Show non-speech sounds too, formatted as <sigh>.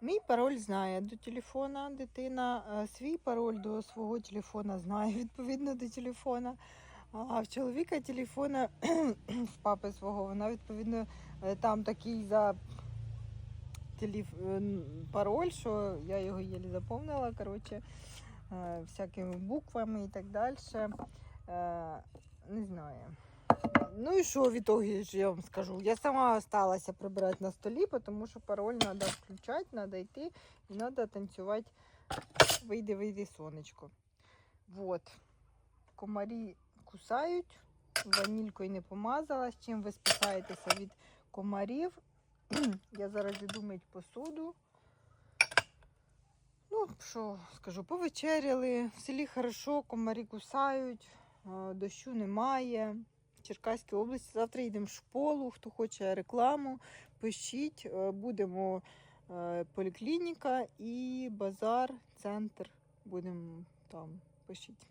Мій пароль знає до телефона дитина, е, свій пароль до свого телефона знає <laughs> відповідно до телефона. А в чоловіка телефона <clears throat> в папи свого, вона відповідно е, там такий за телеф... е, пароль, що я його єлі заповнила, коротше, всякими буквами і так далі. Не знаю. Ну і що в ітогі я вам скажу? Я сама осталася прибирати на столі, тому що пароль треба включати, треба йти і треба танцювати. Вийде, вийде сонечко. Вот. Комарі кусають, ванількою не помазала. З чим ви спасаєтеся від комарів? <clears throat> Я зараз іду мить посуду. Ну, що скажу, повечеряли, в селі хорошо, комарі кусають, дощу немає. Черкаській області. Завтра йдемо в школу, хто хоче рекламу, пишіть. Е, Будемо е, поліклініка і базар, центр. Будемо там. Пишіть.